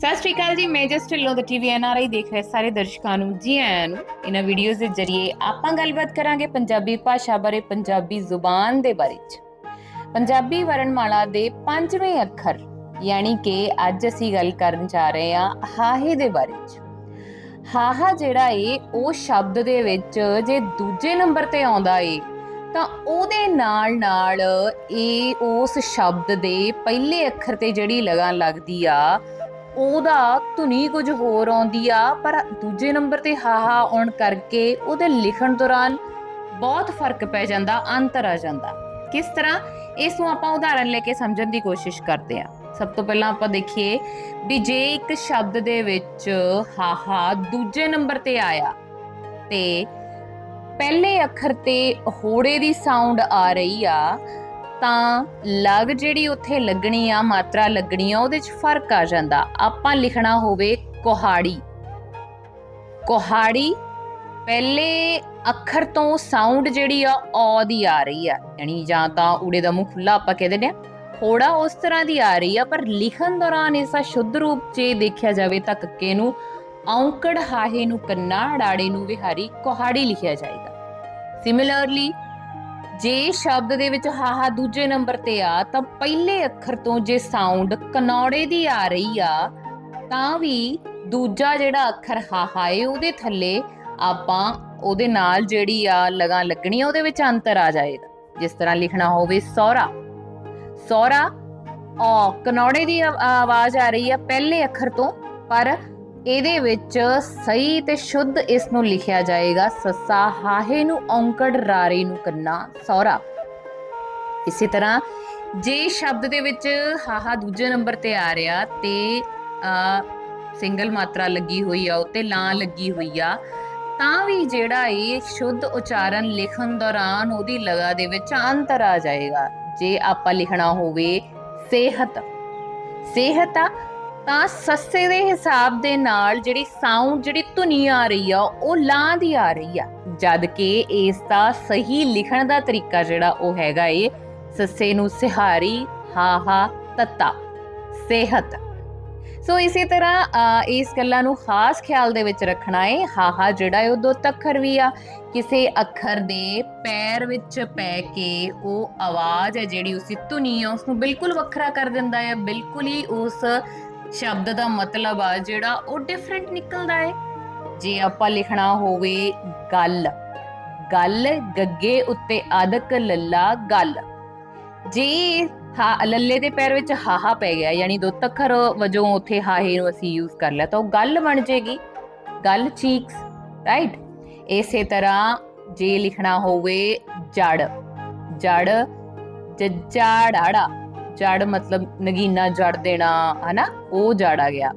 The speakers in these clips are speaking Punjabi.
ਸਤਿ ਸ਼੍ਰੀ ਅਕਾਲ ਜੀ, ਮੈਂ ਜਸਟ ਢਿੱਲੋਂ ਦਾ ਟੀਵੀ ਐਨਆਰਆਈ ਦੇਖ ਰਹੇ ਸਾਰੇ ਦਰਸ਼ਕਾਂ ਨੂੰ। ਜੀ ਆਇਆਂ ਨੂੰ ਇਹਨਾਂ ਵੀਡੀਓਜ਼ ਦੇ ਜ਼ਰੀਏ ਆਪਾਂ ਗੱਲਬਾਤ ਕਰਾਂਗੇ ਪੰਜਾਬੀ ਭਾਸ਼ਾ ਬਾਰੇ, ਪੰਜਾਬੀ ਜ਼ੁਬਾਨ ਦੇ ਬਾਰੇ ਚ। ਪੰਜਾਬੀ ਵਰਣਮਾਲਾ ਦੇ ਪੰਜਵੇਂ ਅੱਖਰ, ਯਾਨੀ ਕਿ ਅੱਜ ਅਸੀਂ ਗੱਲ ਕਰਨ ਜਾ ਰਹੇ ਹਾਂ ਹਾਹੇ ਦੇ ਬਾਰੇ ਚ। ਹਾਹਾ ਜਿਹੜਾ ਏ, ਉਹ ਸ਼ਬਦ ਦੇ ਵਿੱਚ ਜੇ ਦੂਜੇ ਨੰਬਰ ਤੇ ਆਉਂਦਾ ਏ, ਤਾਂ ਉਹਦੇ ਨਾਲ ਨਾਲ ਇਹ ਉਸ ਸ਼ਬਦ ਦੇ ਪਹਿਲੇ ਅੱਖਰ ਤੇ ਜਿਹੜੀ ਲਗਾਨ ਲੱਗਦੀ ਆ ਉਹਦਾ ਧੁਨੀ ਕੁਝ ਹੋਰ ਆਉਂਦੀ ਆ, ਪਰ ਦੂਜੇ ਨੰਬਰ ਤੇ ਹਾਹਾ ਆਉਣ ਕਰਕੇ ਉਹਦੇ ਲਿਖਣ ਦੌਰਾਨ ਬਹੁਤ ਫ਼ਰਕ ਪੈ ਜਾਂਦਾ, ਅੰਤਰ ਆ ਜਾਂਦਾ। ਕਿਸ ਤਰ੍ਹਾਂ? ਇਸ ਨੂੰ ਆਪਾਂ ਉਦਾਹਰਨ ਲੈ ਕੇ ਸਮਝਣ ਦੀ ਕੋਸ਼ਿਸ਼ ਕਰਦੇ ਹਾਂ। ਸਭ ਤੋਂ ਪਹਿਲਾਂ ਆਪਾਂ ਦੇਖੀਏ ਵੀ ਜੇ ਇੱਕ ਸ਼ਬਦ ਦੇ ਵਿੱਚ ਹਾਹਾ ਦੂਜੇ ਨੰਬਰ ਤੇ ਆਇਆ, ਤੇ ਪਹਿਲੇ ਅੱਖਰ ਤੇ ਹੋੜੇ ਦੀ ਸਾਊਂਡ ਆ ਰਹੀ ਆ ਤਾਂ ਲਗ ਜਿਹੜੀ ਉੱਥੇ ਲੱਗਣੀ ਆ, ਮਾਤਰਾ ਲੱਗਣੀ ਆ, ਉਹਦੇ 'ਚ ਫ਼ਰਕ ਆ ਜਾਂਦਾ। ਆਪਾਂ ਲਿਖਣਾ ਹੋਵੇ ਕੁਹਾੜੀ। ਕੁਹਾੜੀ ਪਹਿਲੇ ਅੱਖਰ ਤੋਂ ਸਾਊਂਡ ਜਿਹੜੀ ਆ, ਔ ਦੀ ਆ ਰਹੀ ਆ। ਯਾਨੀ ਜਾਂ ਤਾਂ ਊੜੇ ਦਾ ਮੂੰਹ ਖੁੱਲਾ ਆਪਾਂ ਕਹਿ ਦਿੰਦੇ ਆ। ਥੋੜਾ ਉਸ ਤਰ੍ਹਾਂ ਦੀ ਆ ਰਹੀ ਆ, ਪਰ ਲਿਖਣ ਦੌਰਾਨ ਇਸ ਸ਼ੁੱਧ ਰੂਪ 'ਚ ਦੇਖਿਆ ਜਾਵੇ ਤਾਂ ਕੱਕੇ ਨੂੰ ਔਂਕੜ, ਹਾਹੇ ਨੂੰ ਕੰਨਾ ਡਾੜੇ ਨੂੰ ਵਿਹਾਰੀ ਕੁਹਾੜੀ ਲਿਖਿਆ ਜਾਏਗਾ। ਸਿਮਿਲਰਲੀ ਜੇ ਸ਼ਬਦ ਦੇ ਵਿੱਚ ਹਾਹਾ ਦੂਜੇ ਨੰਬਰ ਤੇ ਆ, ਤਾਂ ਪਹਿਲੇ ਅੱਖਰ ਤੋਂ ਜੇ ਸਾਊਂਡ ਕਨੌੜੇ ਦੀ ਆ ਰਹੀ ਆ, ਤਾਂ ਵੀ ਦੂਜਾ ਜਿਹੜਾ ਅੱਖਰ ਹਾਹਾ ਏ, ਉਹਦੇ ਥੱਲੇ ਆਪਾਂ ਉਹਦੇ ਨਾਲ ਜਿਹੜੀ ਆ ਲਗਾ ਲੱਗਣੀ ਆ ਉਹਦੇ ਵਿੱਚ ਅੰਤਰ ਆ ਜਾਏਗਾ। ਜਿਸ ਤਰ੍ਹਾਂ ਲਿਖਣਾ ਹੋਵੇ ਸੌਰਾ। ਸੌਰਾ, ਔ, ਕਨੌੜੇ ਦੀ ਆਵਾਜ਼ ਆ ਰਹੀ ਆ ਪਹਿਲੇ ਅੱਖਰ ਤੋਂ, ਪਰ ਇਹਦੇ ਵਿੱਚ ਸਹੀ ਤੇ ਸ਼ੁੱਧ ਇਸ ਨੂੰ ਲਿਖਿਆ ਜਾਏਗਾ, ਸੱਸਾ ਹਾਹੇ ਨੂੰ ਔਂਕੜ, ਰਾਰੇ ਨੂੰ ਕੰਨਾ ਸੌਰਾ ਇਸੇ ਤਰ੍ਹਾਂ ਜੇ ਸ਼ਬਦ ਦੇ ਵਿੱਚ ਹਾਹਾ ਦੂਜੇ ਨੰਬਰ ਤੇ ਆ ਰਿਹਾ ਤੇ ਸਿੰਗਲ ਮਾਤਰਾ ਲੱਗੀ ਹੋਈ ਆ, ਉੱਤੇ ਲਾਂ ਲੱਗੀ ਹੋਈ ਆ, ਤਾਂ ਵੀ ਜਿਹੜਾ ਇਹ ਸ਼ੁੱਧ ਉਚਾਰਨ ਲਿਖਣ ਦੌਰਾਨ ਉਹਦੀ ਲਗਾ ਦੇ ਵਿੱਚ ਅੰਤਰ ਆ ਜਾਏਗਾ। ਜੇ ਆਪਾਂ ਲਿਖਣਾ ਹੋਵੇ, ਸਿਹਤ। ਸਿਹਤ ਆ ਤਾਂ ਸੱਸੇ ਦੇ ਹਿਸਾਬ ਦੇ ਨਾਲ ਜਿਹੜੀ ਸਾਊਂਡ ਜਿਹੜੀ ਧੁਨੀ ਆ ਰਹੀ ਆ ਉਹ ਲਾਂ ਦੀ ਆ ਰਹੀ ਆ। ਜਦ ਕਿ ਇਸ ਦਾ ਸਹੀ ਲਿਖਣ ਦਾ ਤਰੀਕਾ ਜਿਹੜਾ ਉਹ ਹੈਗਾ ਏ ਸੱਸੇ ਨੂੰ ਸਿਹਾਰੀ ਹਾ ਹਾ ਤਤਾ ਸਿਹਤ। ਸੋ ਇਸੇ ਤਰ੍ਹਾਂ ਅ, ਇਸ ਗੱਲਾਂ ਨੂੰ ਖਾਸ ਖਿਆਲ ਦੇ ਵਿੱਚ ਰੱਖਣਾ ਏ। ਹਾਹਾ ਜਿਹੜਾ ਹੈ ਉਹ ਦੋ ਅੱਖਰ ਵੀ ਆ। ਕਿਸੇ ਅੱਖਰ ਦੇ ਪੈਰ ਵਿੱਚ ਪੈ ਕੇ ਉਹ ਆਵਾਜ਼ ਹੈ ਜਿਹੜੀ ਉਸਦੀ ਧੁਨੀ ਆ ਉਸ ਨੂੰ ਬਿਲਕੁਲ ਵੱਖਰਾ ਕਰ ਦਿੰਦਾ ਹੈ ਬਿਲਕੁਲ ਹੀ ਉਸ ਸ਼ਬਦ ਦਾ ਮਤਲਬ ਆ ਜਿਹੜਾ ਉਹ ਡਿਫਰੈਂਟ ਨਿਕਲਦਾ ਹੈ ਜੇ ਆਪਾਂ ਲਿਖਣਾ ਹੋਵੇ ਗੱਲ ਗੱਲ ਗੱਗੇ ਉੱਤੇ ਅਦਕ ਲੱਲਾ ਗੱਲ। ਜੇ ਹਾ ਲੱਲੇ ਦੇ ਪੈਰ ਵਿੱਚ ਹਾਹਾ ਪੈ ਗਿਆ, ਯਾਨੀ ਦੋ ਅੱਖਰ ਵਜੋਂ ਉੱਥੇ ਹਾਹੇ ਨੂੰ ਅਸੀਂ ਯੂਜ਼ ਕਰ ਲਿਆ, ਤਾਂ ਉਹ ਗੱਲ ਬਣ ਜੇਗੀ। ਗੱਲ ਚੀਕਸ ਰਾਈਟ ਇਸੇ ਤਰ੍ਹਾਂ ਜੇ ਲਿਖਣਾ ਹੋਵੇ ਜੜ ਜੜ ਜੱਜਾ ਜੜ ਮਤਲਬ ਨਗੀਨਾ ਜੜ ਦੇਣਾ, ਹਨਾ? ਉਹ ਜੜ ਆ ਗਿਆ।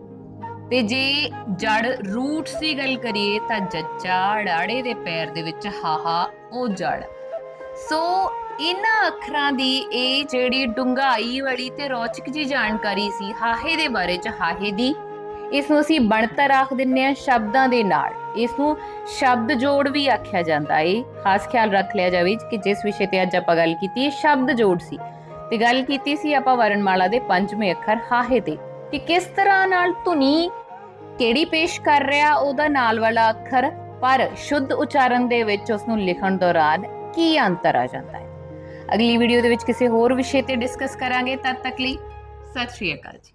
ਤੇ ਜੇ ਜੜ ਰੂਟਸ ਦੀ ਗੱਲ ਕਰੀਏ ਤਾਂ ਜੱਜਾ ਡਾੜੇ ਦੇ ਪੈਰ ਦੇ ਵਿੱਚ ਹਾਹਾ, ਉਹ ਜੜ। ਸੋ ਇਹਨਾਂ ਅੱਖਰਾਂ ਦੀ ਇਹ ਜਿਹੜੀ ਡੁੰਗਾਈ ਵਾਲੀ ਤੇ ਰੌਚਕ ਜੀ ਜਾਣਕਾਰੀ ਸੀ, ਹਾਹੇ ਦੇ ਬਾਰੇ ਚ ਹਾਹੇ ਦੀ ਇਸ ਨੂੰ ਅਸੀਂ ਬਣਤਰ ਆਖ ਦਿੰਨੇ ਆ ਸ਼ਬਦਾਂ ਦੇ ਨਾਲ। ਇਸ ਨੂੰ ਸ਼ਬਦ ਜੋੜ ਵੀ ਆਖਿਆ ਜਾਂਦਾ ਏ। ਖਾਸ ਖਿਆਲ ਰੱਖ ਲਿਆ ਜਾਵੇ ਕਿ ਜਿਸ ਵਿਸ਼ੇ ਤੇ ਅੱਜ ਆਪਾਂ ਗੱਲ ਕੀਤੀ, ਇਹ ਸ਼ਬਦ ਜੋੜ ਸੀ। ਤੇ ਗੱਲ ਕੀਤੀ ਸੀ ਆਪਾਂ ਵਰਣਮਾਲਾ ਦੇ ਪੰਜਵੇਂ ਅੱਖਰ ਹਾਹੇ ਤੇ, ਕਿ ਕਿਸ ਤਰ੍ਹਾਂ ਨਾਲ ਧੁਨੀ ਕਿਹੜੀ ਪੇਸ਼ ਕਰ ਰਿਹਾ ਉਹਦਾ ਨਾਲ ਵਾਲਾ ਅੱਖਰ, ਪਰ ਸ਼ੁੱਧ ਉਚਾਰਨ ਦੇ ਵਿੱਚ ਉਸ ਨੂੰ ਲਿਖਣ ਦੌਰਾਨ ਕੀ ਅੰਤਰ ਆ ਜਾਂਦਾ ਹੈ? ਅਗਲੀ ਵੀਡੀਓ ਦੇ ਵਿੱਚ ਕਿਸੇ ਹੋਰ ਵਿਸ਼ੇ ਤੇ ਡਿਸਕਸ ਕਰਾਂਗੇ, ਤਦ ਤੱਕ ਲਈ ਸਤਿ ਸ਼੍ਰੀ ਅਕਾਲ ਜੀ।